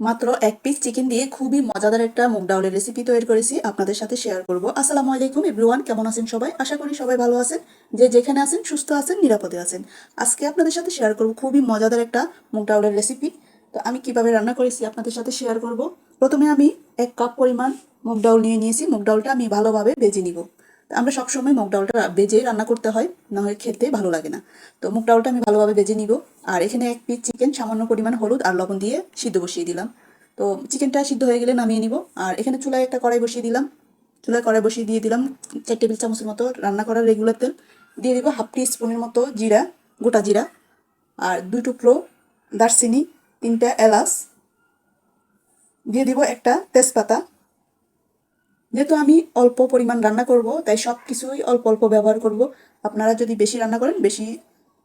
মাত্র এক piece chicken দিয়ে খুবই মজাদার একটা মুগ ডাউলের রেসিপি তৈরি করেছি, আপনাদের সাথে শেয়ার করব। আসসালামু আলাইকুম এভরিওয়ান কেমন আছেন সবাই? আশা করি সবাই ভালো আছেন। যে যেখানে আছেন, সুস্থ আছেন, নিরাপদে আছেন। আজকে আপনাদের সাথে শেয়ার করব খুবই মজাদার একটা মুগ ডাউলের রেসিপি তো আমি কীভাবে রান্না করেছি আপনাদের সাথে শেয়ার করব। প্রথমে আমি এক কাপ পরিমাণ মুগ ডাউল নিয়ে নিয়েছি। মুগ ডাউলটা আমি ভালোভাবে ভেজে নিব। আমরা সবসময় মুগ ডালটা বেজে রান্না করতে হয়, না হয় খেতে ভালো লাগে না। তো মুগ ডালটা আমি ভালোভাবে বেজে নিব। আর এখানে এক পিস চিকেন সামান্য পরিমাণ হলুদ আর লবণ দিয়ে সিদ্ধ বসিয়ে দিলাম। তো চিকেনটা সিদ্ধ হয়ে গেলে নামিয়ে নিব। আর এখানে চুলায় একটা কড়াই বসিয়ে দিলাম। চুলায় কড়াই বসিয়ে দিয়ে দিলাম চার টেবিল চামচের মতো রান্না করার রেগুলার তেল। দিয়ে দিব হাফ টি স্পুনের মতো জিরা, গোটা জিরা। আর দুই টুকরো দারচিনি, তিনটা এলাচ। দিয়ে দিব একটা তেজপাতা। যেহেতু আমি অল্প পরিমাণ রান্না করব, তাই সব কিছুই অল্প অল্প ব্যবহার করব। আপনারা যদি বেশি রান্না করেন, বেশি,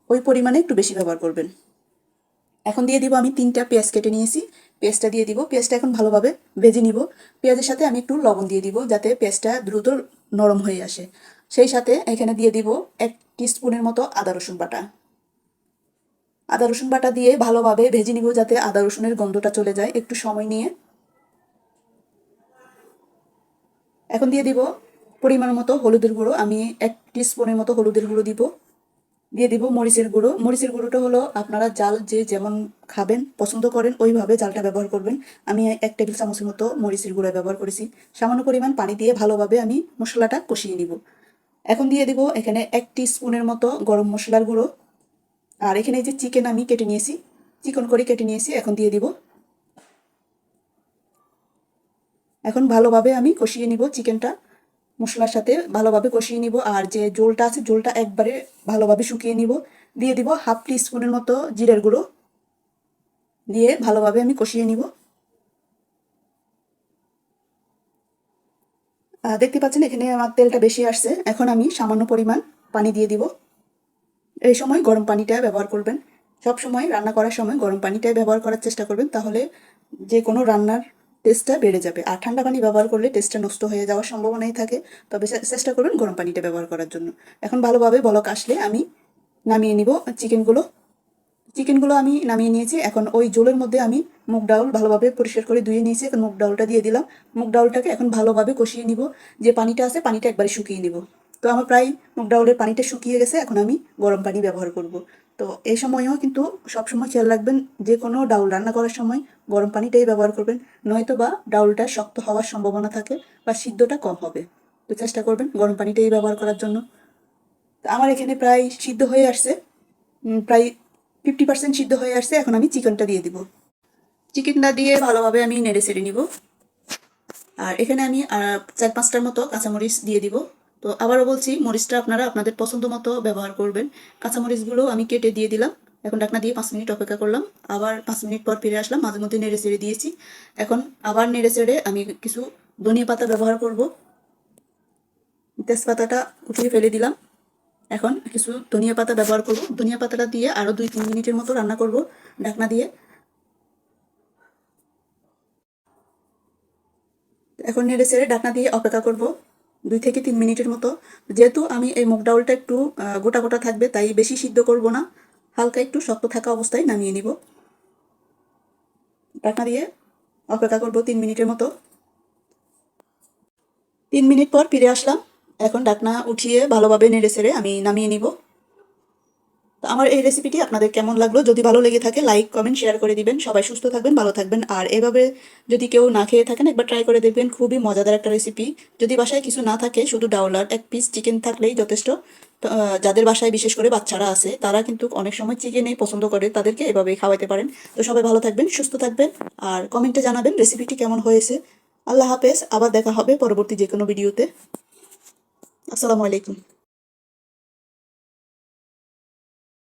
ওই পরিমাণে একটু বেশি ব্যবহার করবেন। এখন দিয়ে দিব আমি তিনটা পেঁয়াজ কেটে নিয়েছি। পেঁয়াজটা দিয়ে দিব। পেঁয়াজটা এখন ভালোভাবে ভেজে নিব। পেঁয়াজের সাথে আমি একটু লবণ দিয়ে দিব, যাতে পেঁয়াজটা দ্রুত নরম হয়ে আসে। সেই সাথে এখানে দিয়ে দিব এক স্পুনের মতো আদা রসুন বাটা। আদা রসুন বাটা দিয়ে ভালোভাবে ভেজে নিব, যাতে আদা রসুনের গন্ধটা চলে যায়। একটু সময় নিয়ে এখন দিয়ে দিব পরিমাণ মতো হলুদের গুঁড়ো। আমি এক স্পুনের মতো হলুদের গুঁড়ো দিব। দিয়ে দিব মরিচের গুঁড়ো। মরিচের গুঁড়োটা হলো আপনারা জাল যে যেমন খাবেন, পছন্দ করেন, ওইভাবে জালটা ব্যবহার করবেন। আমি এক টেবিল চামচের মতো মরিচের গুঁড়ো ব্যবহার করেছি। সামান্য পরিমাণ পানি দিয়ে ভালোভাবে আমি মশলাটা কষিয়ে নিব। এখন দিয়ে দিব এখানে এক স্পুনের মতো গরম মশলার গুঁড়ো। আর এখানে যে চিকেন আমি কেটে নিয়েছি চিকন করে কেটে নিয়েছি, এখন দিয়ে দিব এখন ভালোভাবে আমি কষিয়ে নিব চিকেনটা। মশলার সাথে ভালোভাবে কষিয়ে নিব আর যে জোলটা আছে জোলটা একবারে ভালোভাবে শুকিয়ে নিব। দিয়ে দিব হাফ টি স্পুনের মতো জিরের গুঁড়ো। দিয়ে ভালোভাবে আমি কষিয়ে নিব। দেখতে পাচ্ছেন এখানে আমার তেলটা বেশি আসছে। এখন আমি সামান্য পরিমাণ পানি দিয়ে দিব। এই সময় গরম পানিটা ব্যবহার করবেন। সব সময় রান্না করার সময় গরম পানিটাই ব্যবহার করার চেষ্টা করবেন। তাহলে যে কোনো রান্নার টেস্টটা বেড়ে যাবে। আর ঠান্ডা পানি ব্যবহার করলে টেস্টটা নষ্ট হয়ে যাওয়ার সম্ভাবনাই থাকে। তবে চেষ্টা করবেন গরম পানিটা ব্যবহার করার জন্য। এখন ভালোভাবে বলক আসলে আমি নামিয়ে নিব চিকেনগুলো। চিকেনগুলো আমি নামিয়ে নিয়েছি। এখন ওই জোলের মধ্যে আমি মুগ ডাউল ভালোভাবে পরিষ্কার করে ধুয়ে নিয়েছি। এখন মুগ ডাউলটা দিয়ে দিলাম। মুগ ডাউলটাকে এখন ভালোভাবে কষিয়ে নিব। যে পানিটা আছে পানিটা একবারে শুকিয়ে নিব। তো আমার প্রায় মুগ ডাউলের পানিটা শুকিয়ে গেছে। এখন আমি গরম পানি ব্যবহার করব। তো এই সময়ও কিন্তু সবসময় খেয়াল রাখবেন যে কোনো ডাউল রান্না করার সময় গরম পানিটাই ব্যবহার করবেন নয়তো বা ডাউলটা শক্ত হওয়ার সম্ভাবনা থাকে বা সিদ্ধটা কম হবে। তো চেষ্টা করবেন গরম পানিটাই ব্যবহার করার জন্য। আমার এখানে প্রায় সিদ্ধ হয়ে আসছে প্রায় ফিফটি পার্সেন্ট সিদ্ধ হয়ে আসছে, এখন আমি চিকেনটা দিয়ে দিব। চিকেনটা দিয়ে ভালোভাবে আমি নেড়ে সেড়ে নিব। আর এখানে আমি চার পাঁচটার মতো কাঁচামরিচ দিয়ে দিব। তো আবারও বলছি, মরিচটা আপনারা আপনাদের পছন্দ মতো ব্যবহার করবেন। কাঁচামরিচগুলো আমি কেটে দিয়ে দিলাম। এখন ডাকনা দিয়ে পাঁচ মিনিট অপেক্ষা করলাম। আবার পাঁচ মিনিট পর ফিরে আসলাম। মাঝে মধ্যে নেড়ে চেড়ে দিয়েছি। এখন আবার নেড়ে চেড়ে আমি কিছু ধনিয়া পাতা ব্যবহার করব। তেজপাতাটা উঠিয়ে ফেলে দিলাম। এখন কিছু ধনিয়া পাতা ব্যবহার করব। ধনিয়া পাতাটা দিয়ে আরও দুই তিন মিনিটের মতো রান্না করব ঢাকনা দিয়ে। এখন নেড়ে চেড়ে ঢাকনা দিয়ে অপেক্ষা করব। দুই থেকে তিন মিনিটের মতো। যেহেতু আমি এই মুগ ডাউলটা একটু গোটা গোটা থাকবে, তাই বেশি সিদ্ধ করব না। হালকা একটু শক্ত থাকা অবস্থায় নামিয়ে নিব। ঢাকনা দিয়ে অপেক্ষা করব তিন মিনিটের মতো। তিন মিনিট পর ফিরে আসলাম। এখন ডাকনা উঠিয়ে ভালোভাবে নেড়ে সেড়ে আমি নামিয়ে নিব। তো আমার এই রেসিপিটি আপনাদের কেমন লাগল? যদি ভালো লেগে থাকে লাইক কমেন্ট শেয়ার করে দিবেন। সবাই সুস্থ থাকবেন, ভালো থাকবেন। আর এভাবে যদি কেউ না খেয়ে থাকেন, একবার ট্রাই করে দেখবেন, খুবই মজাদার একটা রেসিপি যদি বাসায় কিছু না থাকে, শুধু ডাউলার এক পিস চিকেন থাকলেই যথেষ্ট। যাদের বাসায় বিশেষ করে বাচ্চারা আছে, তারা কিন্তু অনেক সময় চিকেনই পছন্দ করে, তাদেরকে এভাবে খাওয়াতে পারেন। তো সবাই ভালো থাকবেন, সুস্থ থাকবেন। আর কমেন্টে জানাবেন রেসিপিটি কেমন হয়েছে। আল্লাহ হাফেজ, আবার দেখা হবে পরবর্তী যে কোনো ভিডিওতে আসসালামু আলাইকুম।